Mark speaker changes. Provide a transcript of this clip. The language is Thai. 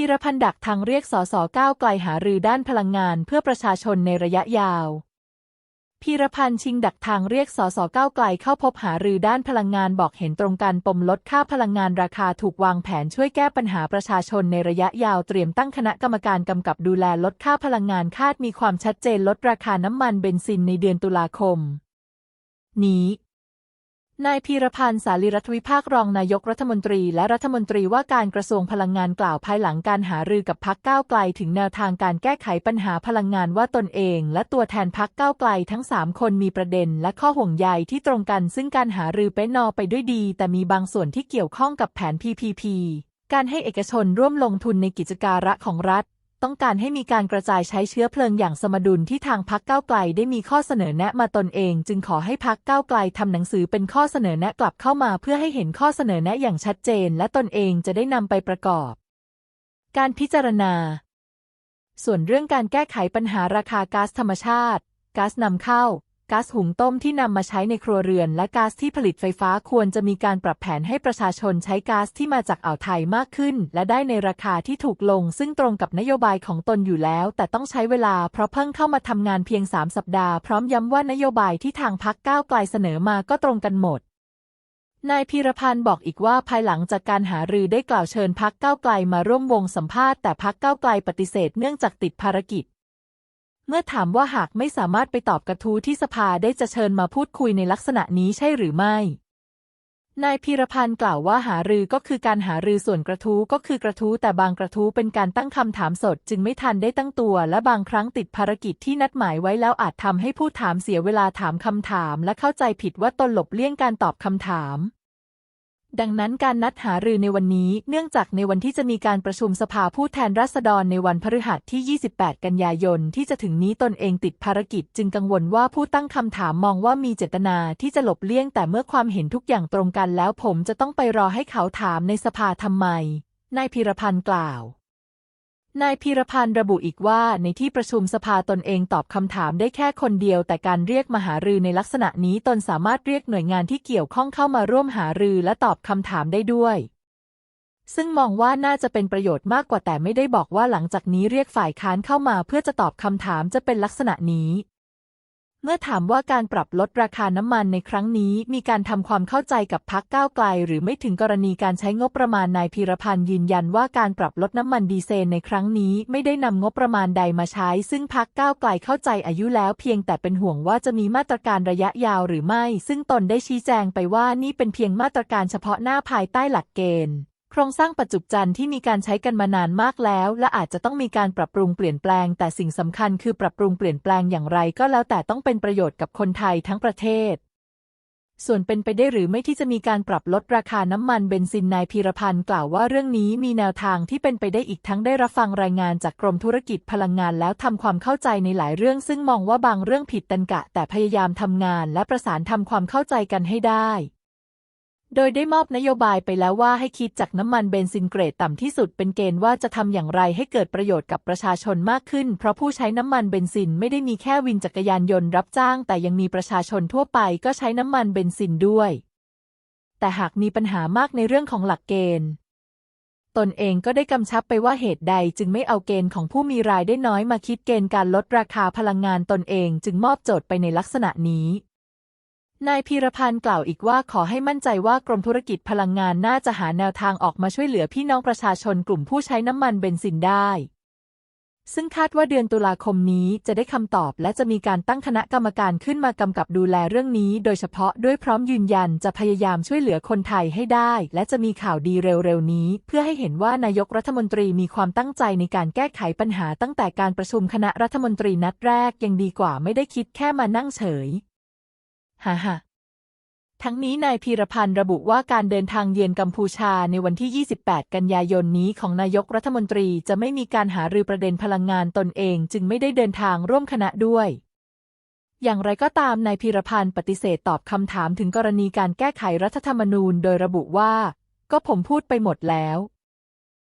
Speaker 1: พีรพันธ์ดักทางเรียกสสก้าวไกลหารือด้านพลังงานเพื่อประชาชนในระยะยาวพีรพันธ์ชิงดักทางเรียกสสก้าวไกลเข้าพบหารือด้านพลังงานบอกเห็นตรงกันปมลดค่าพลังงานราคาถูกวางแผนช่วยแก้ปัญหาประชาชนในระยะยาวเตรียมตั้งคณะกรรมการกำกับดูแลลดค่าพลังงานคาดมีความชัดเจนลดราคาน้ำมันเบนซินในเดือนตุลาคม นี้ นายพีรพันธ์สาลีรัฐวิภาครองนายกรัฐมนตรีและรัฐมนตรีว่าการกระทรวงพลังงานกล่าวภายหลังการหารือกับพักก้าวไกลถึงแนวทางการแก้ไขปัญหาพลังงานว่าตนเอง และตัวแทนพักก้าวไกลทั้งสามคนมีประเด็น และข้อห่วงใยที่ตรงกันซึ่งการหารือเป็นนอไปด้วยดี แต่มีบางส่วนที่เกี่ยวข้องกับแผน PPP การให้เอกชนร่วมลงทุนในกิจการะของรัฐ ต้องการให้มีการกระจายใช้เชื้อเพลิงอย่างสมดุลที่ทางพักก้าวไกลได้มีข้อเสนอแนะมาตนเอง จึงขอให้พักก้าวไกลทำหนังสือเป็นข้อเสนอแนะกลับเข้ามาเพื่อให้เห็นข้อเสนอแนะอย่างชัดเจน และตนเองจะได้นำไปประกอบ การพิจารณา ส่วนเรื่องการแก้ไขปัญหาราคาก๊าซธรรมชาติก๊าซนำเข้า ก๊าซหุงต้มที่นำมาใช้ในครัวเรือน และก๊าซที่ผลิตไฟฟ้าควรจะมีการปรับแผนให้ประชาชนใช้ก๊าซที่มาจากอ่าวไทยมากขึ้น และได้ในราคาที่ถูกลง ซึ่งตรงกับนโยบายของตนอยู่แล้ว แต่ต้องใช้เวลาเพราะเพิ่งเข้ามาทำงานเพียง 3 สัปดาห์พร้อมย้ำว่านโยบายที่ทางพักก้าวไกลเสนอมาก็ตรงกันหมดนายพีรพันธ์บอกอีกว่าภายหลังจากการหารือได้กล่าวเชิญพักก้าวไกลมาร่วมวงสัมภาษณ์แต่พักก้าวไกลปฏิเสธเนื่องจากติดภารกิจ เมื่อถามว่าหากไม่สามารถไปตอบกระทู้ที่สภาได้จะเชิญมาพูดคุยในลักษณะนี้ใช่หรือไม่ นายพีรพันธ์กล่าวว่าหารือก็คือการหารือส่วนกระทู้ก็คือกระทู้แต่บางกระทู้เป็นการตั้งคำถามสด จึงไม่ทันได้ตั้งตัว และบางครั้งติดภารกิจที่นัดหมายไว้แล้วอาจทำให้ผู้ถามเสียเวลาถามคำถาม และเข้าใจผิดว่าตนหลบเลี่ยงการตอบคำถาม ดังนั้นการนัดหารือในวันนี้เนื่องจากในวันที่จะมีการประชุมสภาผู้แทนราษฎรในวันพฤหัสที่ 28 กันยายนที่จะถึงนี้ตนเองติดภารกิจ จึงกังวลว่าผู้ตั้งคำถามมองว่ามีเจตนาที่จะหลบเลี่ยง แต่เมื่อความเห็นทุกอย่างตรงกันแล้วผมจะต้องไปรอให้เขาถามในสภาทำไมนายพิรพันธ์กล่าว นายพีรพันธ์ระบุอีกว่าในที่ประชุมสภาตนเองตอบคำถามได้แค่คนเดียว แต่การเรียกมาหารือในลักษณะนี้ตนสามารถเรียกหน่วยงานที่เกี่ยวข้องเข้ามาร่วมหารือและตอบคำถามได้ด้วย ซึ่งมองว่าน่าจะเป็นประโยชน์มากกว่าแต่ไม่ได้บอกว่าหลังจากนี้เรียกฝ่ายค้านเข้ามาเพื่อจะตอบคำถามจะเป็นลักษณะนี้ เมื่อถามว่าการปรับลดราคาน้ำมันในครั้งนี้ มีการทำความเข้าใจกับพักก้าวไกล หรือไม่ถึงกรณีการใช้งบประมาณนายพีรพันธ์ยืนยันว่าการปรับลดน้ำมันดีเซลในครั้งนี้ ไม่ได้นำงบประมาณใดมาใช้ ซึ่งพักก้าวไกลเข้าใจอายุแล้วเพียงแต่เป็นห่วงว่าจะมีมาตรการระยะยาวหรือไม่ ซึ่งตนได้ชี้แจงไปว่านี่เป็นเพียงมาตรการเฉพาะหน้าภายใต้หลักเกณฑ์ รงสร้างปัจจุบันที่มีการใช้กันมานานมากแล้ว และอาจจะต้องมีการปรับปรุงเปลี่ยนแปลง แต่สิ่งสำคัญคือปรับปรุงเปลี่ยนแปลงอย่างไรก็แล้วแต่ต้องเป็นประโยชน์กับคนไทยทั้งประเทศ ส่วนเป็นไปได้หรือไม่ที่จะมีการปรับลดราคาน้ำมันเบนซินนายพีรพันธ์กล่าวว่าเรื่องนี้มีแนวทางที่เป็นไปได้อีกทั้งได้รับฟังรายงานจากกรมธุรกิจพลังงานแล้วทำความเข้าใจในหลายเรื่อง ซึ่งมองว่าบางเรื่องผิดตันกะ แต่พยายามทำงาน และประสานทำความเข้าใจกันให้ได้ โดยได้มอบนโยบายไปแล้วว่าให้คิดจากน้ำมันเบนซินเกรดต่ำที่สุดเป็นเกณฑ์ว่าจะทำอย่างไรให้เกิดประโยชน์กับประชาชนมากขึ้น เพราะผู้ใช้น้ำมันเบนซินไม่ได้มีแค่วินจักรยานยนต์รับจ้าง แต่ยังมีประชาชนทั่วไปก็ใช้น้ำมันเบนซินด้วย แต่หากมีปัญหามากในเรื่องของหลักเกณฑ์ ตนเองก็ได้กำชับไปว่าเหตุใดจึงไม่เอาเกณฑ์ของผู้มีรายได้น้อยมาคิดเกณฑ์การลดราคาพลังงานตนเอง จึงมอบโจทย์ไปในลักษณะนี้ นายพีรพันธ์กล่าวอีกว่าขอให้มั่นใจว่ากรมธุรกิจพลังงานน่าจะหาแนวทางออกมาช่วยเหลือพี่น้องประชาชนกลุ่มผู้ใช้น้ำมันเบนซินได้ ซึ่งคาดว่าเดือนตุลาคมนี้จะได้คำตอบและจะมีการตั้งคณะกรรมการขึ้นมากำกับดูแลเรื่องนี้ โดยเฉพาะด้วยพร้อมยืนยันจะพยายามช่วยเหลือคนไทยให้ได้ และจะมีข่าวดีเร็วๆนี้ เพื่อให้เห็นว่านายกรัฐมนตรีมีความตั้งใจในการแก้ไขปัญหาตั้งแต่การประชุมคณะรัฐมนตรีนัดแรกยังดีกว่าไม่ได้คิดแค่มานั่งเฉย ฮ่าฮ่าทั้งนี้นายพีรพันธ์ระบุว่าการเดินทางเยือนกัมพูชาในวันที่ 28 กันยายนนี้ของนายกรัฐมนตรีจะไม่มีการหารือประเด็นพลังงานตนเอง จึงไม่ได้เดินทางร่วมคณะด้วย อย่างไรก็ตามนายพีรพันธ์ปฏิเสธตอบคำถามถึงกรณีการแก้ไขรัฐธรรมนูญ โดยระบุว่า ก็ผมพูดไปหมดแล้ว